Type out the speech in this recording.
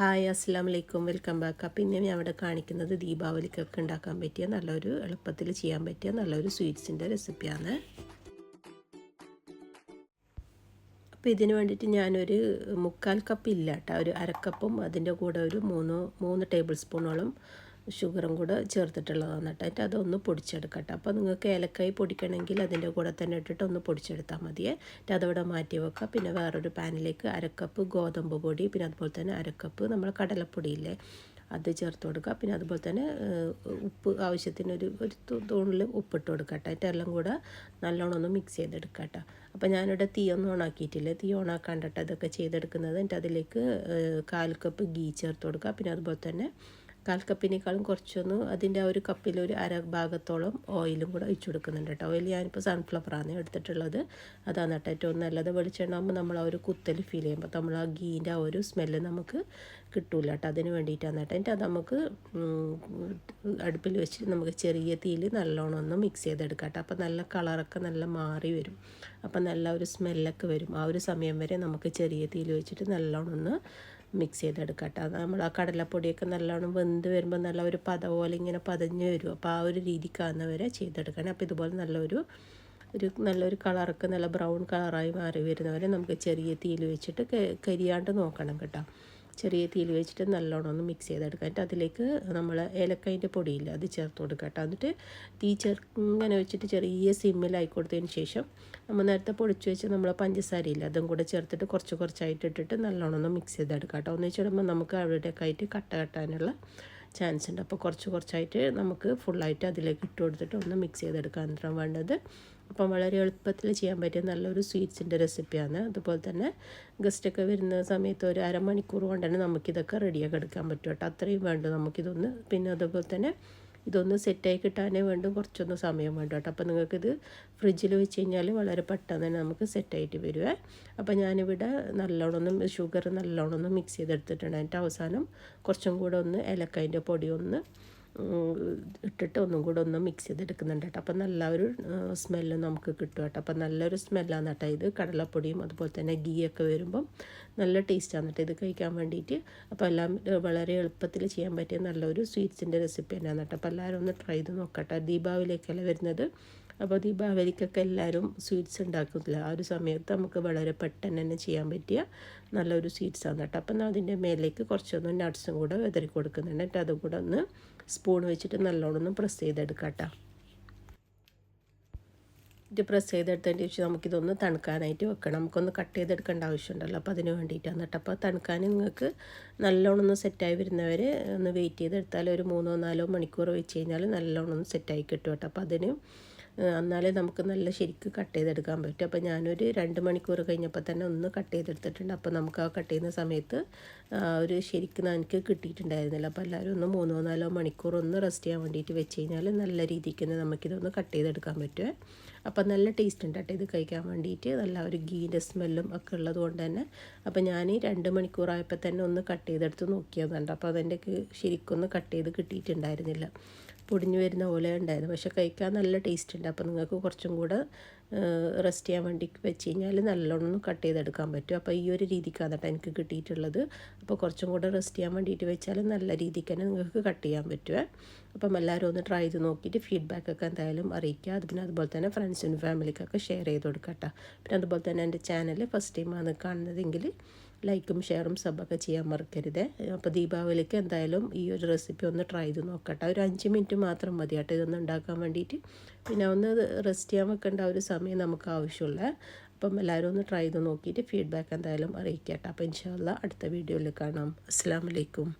Hi അസ്സാം വലൈക്കും welcome back. അപ്പം ഇന്ന് ഞാൻ ഇവിടെ കാണിക്കുന്നത് ദീപാവലിക്കൊക്കെ ഉണ്ടാക്കാൻ പറ്റിയ നല്ലൊരു എളുപ്പത്തിൽ ചെയ്യാൻ പറ്റിയ നല്ലൊരു സ്വീറ്റ്സിന്റെ റെസിപ്പിയാണ്. അപ്പോൾ ഇതിന് വേണ്ടിയിട്ട് ഞാനൊരു മുക്കാൽ കപ്പ് ഇല്ല കേട്ടോ. ഒരു അരക്കപ്പും അതിന്റെ കൂടെ ഒരു മൂന്ന് മൂന്ന് ടേബിൾ സ്പൂണോളം ഷുഗറും കൂടെ ചേർത്തിട്ടുള്ളതാണ് കേട്ടോ. എന്നിട്ട് അതൊന്ന് പൊടിച്ചെടുക്കട്ടെ. അപ്പോൾ നിങ്ങൾക്ക് ഏലക്കായി പൊടിക്കണമെങ്കിൽ അതിന്റെ കൂടെ തന്നെ ഇട്ടിട്ട് ഒന്ന് പൊടിച്ചെടുത്താൽ മതിയേ എന്നിട്ട് അതവിടെ മാറ്റി വെക്കുക. പിന്നെ വേറൊരു പാനിലേക്ക് അരക്കപ്പ് ഗോതമ്പ് പൊടി പിന്നെ അതുപോലെ തന്നെ അരക്കപ്പ് നമ്മൾ കടലപ്പൊടിയില്ലേ അത് ചേർത്ത് കൊടുക്കുക. പിന്നെ അതുപോലെ തന്നെ ഉപ്പ് ആവശ്യത്തിന് ഒരു ഒരു തൂണിൽ ഉപ്പിട്ട് കൊടുക്കട്ടെ എന്നിട്ട് എല്ലാം കൂടെ നല്ലോണം ഒന്ന് മിക്സ് ചെയ്തെടുക്കട്ടെ അപ്പോൾ ഞാനിവിടെ തീ ഒന്നും ഓണാക്കിയിട്ടില്ല തീ ഓണാക്കാണ്ടിട്ട് ഇതൊക്കെ ചെയ്തെടുക്കുന്നത്. എന്നിട്ട് അതിലേക്ക് കാൽ കപ്പ് ഗീ ചേർത്ത് കൊടുക്കുക. പിന്നെ അതുപോലെ തന്നെ കാൽ കപ്പിനേക്കാളും കുറച്ചൊന്ന് അതിന്റെ ആ ഒരു കപ്പിൽ ഒരു അര ഭാഗത്തോളം ഓയിലും കൂടെ ഒഴിച്ചു കൊടുക്കുന്നുണ്ട് കേട്ടോ. ഓയിൽ ഞാനിപ്പോൾ സൺഫ്ലവറാണ് എടുത്തിട്ടുള്ളത്. അതാണ് കേട്ടോ ഏറ്റവും നല്ലത്. വെളിച്ചെണ്ണ ആകുമ്പോൾ നമ്മൾ ആ ഒരു കുത്തൽ ഫീൽ ചെയ്യുമ്പോൾ നമ്മൾ ആ ഗീന്റെ ആ ഒരു സ്മെല്ല് നമുക്ക് കിട്ടൂല കേട്ടോ. അതിന് വേണ്ടിയിട്ടാണ് കേട്ടോ എന്നിട്ട് നമുക്ക് അടുപ്പിൽ വെച്ചിട്ട് നമുക്ക് ചെറിയ തീയിൽ നല്ലോണം ഒന്ന് മിക്സ് ചെയ്തെടുക്കാം കേട്ടോ. അപ്പോൾ നല്ല കളറൊക്കെ നല്ല മാറി വരും. അപ്പോൾ നല്ല ഒരു സ്മെല്ലൊക്കെ വരും. ആ ഒരു സമയം വരെ നമുക്ക് ചെറിയ തീയിൽ വെച്ചിട്ട് നല്ലോണം ഒന്ന് മിക്സ് ചെയ്തെടുക്കുക കേട്ടോ നമ്മൾ ആ കടലപ്പൊടിയൊക്കെ നല്ലോണം വെന്ത് വരുമ്പോൾ നല്ല ഒരു പത പോലെ ഇങ്ങനെ പതഞ്ഞ് വരും. അപ്പോൾ ആ ഒരു രീതിക്കാവുന്ന വരെ ചെയ്തെടുക്കണം. അപ്പോൾ ഇതുപോലെ നല്ലൊരു ഒരു നല്ലൊരു കളറൊക്കെ നല്ല ബ്രൗൺ കളറായി മാറി വരുന്നവരെ നമുക്ക് ചെറിയ തീയിൽ വെച്ചിട്ട് കരിയാണ്ട് നോക്കണം കേട്ടോ. ചെറിയ തീയിൽ വെച്ചിട്ട് നല്ലോണം ഒന്ന് മിക്സ് ചെയ്തെടുക്കാം. അതിലേക്ക് നമ്മൾ ഏലക്കായിന്റെ പൊടിയില്ല അത് ചേർത്ത് കൊടുക്കുക കേട്ടോ. എന്നിട്ട് തീ ചേർ ഇങ്ങനെ വെച്ചിട്ട് ചെറിയ സിമ്മിലായി കൊടുത്തതിന് ശേഷം നമ്മൾ നേരത്തെ പൊടിച്ച് വെച്ച് നമ്മൾ പഞ്ചസാരയില്ല അതും കൂടെ ചേർത്തിട്ട് കുറച്ച് കുറച്ചായിട്ട് ഇട്ടിട്ട് നല്ലോണം ഒന്ന് മിക്സ് ചെയ്തെടുക്കാം കേട്ടോ. ഒന്നിച്ചിടുമ്പോൾ നമുക്ക് അവിടെയൊക്കെ ആയിട്ട് കട്ട കട്ടാനുള്ള ചാൻസ് ഉണ്ട്. അപ്പോൾ കുറച്ച് കുറച്ചായിട്ട് നമുക്ക് ഫുള്ളായിട്ട് അതിലേക്ക് ഇട്ട് കൊടുത്തിട്ട് ഒന്ന് മിക്സ് ചെയ്തെടുക്കാൻ വേണ്ടത്? അപ്പം വളരെ എളുപ്പത്തിൽ ചെയ്യാൻ പറ്റിയ നല്ലൊരു സ്വീറ്റ്സിന്റെ റെസിപ്പിയാണ് അതുപോലെ തന്നെ ഗസ്റ്റൊക്കെ വരുന്ന സമയത്ത് ഒരു അരമണിക്കൂർ കൊണ്ട് തന്നെ നമുക്കിതൊക്കെ റെഡിയാക്കി എടുക്കാൻ പറ്റും കേട്ടോ. അത്രയും വേണ്ടു നമുക്കിതൊന്ന്. പിന്നെ അതുപോലെ തന്നെ ഇതൊന്ന് സെറ്റായി കിട്ടാനേ വേണ്ടും. കുറച്ചൊന്ന് സമയം വേണ്ട കേട്ടോ. അപ്പോൾ നിങ്ങൾക്കിത് ഫ്രിഡ്ജിൽ വെച്ച് കഴിഞ്ഞാൽ വളരെ പെട്ടെന്ന് തന്നെ നമുക്ക് സെറ്റായിട്ട് വരുവേ. അപ്പോൾ ഞാനിവിടെ നല്ലോണം ഷുഗർ നല്ലോണം മിക്സ് ചെയ്തെടുത്തിട്ടുണ്ട്. അതിന്റെ അവസാനം കുറച്ചും കൂടെ ഒന്ന് ഏലക്കായന്റെ പൊടി ഒന്ന് ഇട്ടിട്ട് ഒന്നും കൂടെ ഒന്ന് മിക്സ് ചെയ്തെടുക്കുന്നുണ്ട് കേട്ടോ. അപ്പം നല്ല ഒരു സ്മെല്ല് നമുക്ക് കിട്ടും കേട്ടോ. അപ്പം നല്ലൊരു സ്മെല്ലാണ് കേട്ടോ ഇത്. കടലപ്പൊടിയും അതുപോലെ തന്നെ ഗീ ഒക്കെ വരുമ്പം നല്ല ടേസ്റ്റാണ് കേട്ടോ ഇത് കഴിക്കാൻ വേണ്ടിയിട്ട്. അപ്പോൾ എല്ലാം വളരെ എളുപ്പത്തിൽ ചെയ്യാൻ പറ്റിയ നല്ലൊരു സ്വീറ്റ്സിന്റെ റെസിപ്പി തന്നെയാണ് കേട്ടോ. അപ്പോൾ എല്ലാവരും ഒന്ന് ട്രൈ ചെയ്ത് നോക്കട്ടെ ദീപാവലിയൊക്കെയല്ലേ വരുന്നത്. അപ്പോൾ ദീപാവലിക്കൊക്കെ എല്ലാവരും സ്വീറ്റ്സ് ഉണ്ടാക്കുന്നില്ല. ആ ഒരു സമയത്ത് നമുക്ക് വളരെ പെട്ടെന്ന് തന്നെ ചെയ്യാൻ പറ്റിയ നല്ലൊരു സ്വീറ്റ്സാണ് കേട്ടോ. അപ്പം അതിന്റെ മേലേക്ക് കുറച്ചൊന്ന് നട്ട്സും കൂടെ വിതറി കൊടുക്കുന്നുണ്ട്. എന്നിട്ട് അതും കൂടെ ഒന്ന് സ്പൂൺ വെച്ചിട്ട് നല്ലോണം ഒന്ന് പ്രസ് ചെയ്തെടുക്കാം ഇത് പ്രസ് ചെയ്തെടുത്തതിന് ശേഷം നമുക്കിതൊന്ന് തണുക്കാനായിട്ട് വെക്കണം. നമുക്കൊന്ന് കട്ട് ചെയ്തെടുക്കേണ്ട ആവശ്യമുണ്ടല്ലോ. അപ്പോൾ അതിന് വേണ്ടിയിട്ടാണ് കേട്ടോ. അപ്പോൾ തണുക്കാൻ നിങ്ങൾക്ക് നല്ലോണം ഒന്ന് സെറ്റായി വരുന്നവർ ഒന്ന് വെയിറ്റ് ചെയ്തെടുത്താൽ ഒരു മൂന്നോ നാലോ മണിക്കൂർ വെച്ച് കഴിഞ്ഞാൽ നല്ലോണം ഒന്ന് സെറ്റായി കിട്ടും കേട്ടോ. അപ്പോൾ അതിന് എന്നാലേ നമുക്ക് നല്ല ശരിക്ക് കട്ട് ചെയ്തെടുക്കാൻ പറ്റും. അപ്പോൾ ഞാനൊരു രണ്ട് മണിക്കൂർ കഴിഞ്ഞപ്പോൾ തന്നെ ഒന്ന് കട്ട് ചെയ്തെടുത്തിട്ടുണ്ട്. അപ്പോൾ നമുക്ക് ആ കട്ട് ചെയ്യുന്ന സമയത്ത് ഒരു ശരിക്കും എനിക്ക് കിട്ടിയിട്ടുണ്ടായിരുന്നില്ല. അപ്പോൾ എല്ലാവരും ഒന്ന് മൂന്നോ നാലോ മണിക്കൂർ ഒന്ന് റെസ്റ്റ് ചെയ്യാൻ വേണ്ടിയിട്ട് വെച്ച് കഴിഞ്ഞാൽ നല്ല രീതിക്ക് തന്നെ നമുക്കിതൊന്ന് കട്ട് ചെയ്തെടുക്കാൻ പറ്റുമേ അപ്പോൾ നല്ല ടേസ്റ്റ് ഉണ്ട് കേട്ടോ ഇത് കഴിക്കാൻ വേണ്ടിയിട്ട്. നല്ല ഒരു ഗീന്റെ സ്മെല്ലും ഒക്കെ ഉള്ളത് കൊണ്ട് തന്നെ. അപ്പോൾ ഞാൻ രണ്ട് മണിക്കൂറായപ്പോൾ തന്നെ ഒന്ന് കട്ട് ചെയ്തെടുത്ത് നോക്കിയതുണ്ട് അപ്പോൾ അതെന്റെ ശരിക്കൊന്ന് കട്ട് ചെയ്ത് കിട്ടിയിട്ടുണ്ടായിരുന്നില്ല. പൊടിഞ്ഞു വരുന്ന പോലെ ഉണ്ടായിരുന്നു പക്ഷേ കഴിക്കാൻ നല്ല ടേസ്റ്റ് ഉണ്ട്. അപ്പോൾ നിങ്ങൾക്ക് കുറച്ചും കൂടെ റെസ്റ്റ് ചെയ്യാൻ വേണ്ടി വെച്ച് കഴിഞ്ഞാൽ നല്ലോണം കട്ട് ചെയ്തെടുക്കാൻ പറ്റും. അപ്പോൾ ഈ ഒരു രീതിക്കാണ് കേട്ടോ എനിക്ക് കിട്ടിയിട്ടുള്ളത്. അപ്പോൾ കുറച്ചും കൂടെ റെസ്റ്റ് ചെയ്യാൻ വേണ്ടിയിട്ട് വെച്ചാൽ നല്ല രീതിക്ക് തന്നെ നിങ്ങൾക്ക് കട്ട് ചെയ്യാൻ പറ്റുമേ അപ്പം എല്ലാവരും ഒന്ന് ട്രൈ ചെയ്ത് നോക്കിയിട്ട് ഫീഡ്ബാക്കൊക്കെ എന്തായാലും അറിയിക്കുക. അത് പിന്നെ അതുപോലെ തന്നെ ഫ്രണ്ട്സിനും ഫാമിലിക്കൊക്കെ ഷെയർ ചെയ്ത് കൊടുക്കട്ടെ പിന്നെ അതുപോലെ തന്നെ എന്റെ ചാനൽ ഫസ്റ്റ് ടൈമാണ് കാണുന്നതെങ്കിൽ ലൈക്കും ഷെയറും സബൊക്കെ ചെയ്യാൻ മറക്കരുത്. അപ്പോൾ ദീപാവലിക്ക് എന്തായാലും ഈ ഒരു റെസിപ്പി ഒന്ന് ട്രൈ ചെയ്ത് നോക്കട്ടെ. ഒരു അഞ്ച് മിനിറ്റ് മാത്രം മതി കേട്ടോ ഇതൊന്ന് ഉണ്ടാക്കാൻ വേണ്ടിയിട്ട്. പിന്നെ ഒന്ന് റെസ്റ്റ് ചെയ്യാൻ വെക്കേണ്ട ഒരു സമയം നമുക്ക് ആവശ്യമുള്ള. അപ്പം എല്ലാവരും ഒന്ന് ട്രൈ ചെയ്ത് നോക്കിയിട്ട് ഫീഡ്ബാക്ക് എന്തായാലും അറിയിക്കട്ടെ. അപ്പോൾ ഇൻഷാല്ല അടുത്ത വീഡിയോയിൽ കാണാം. അസ്സാം വലൈക്കും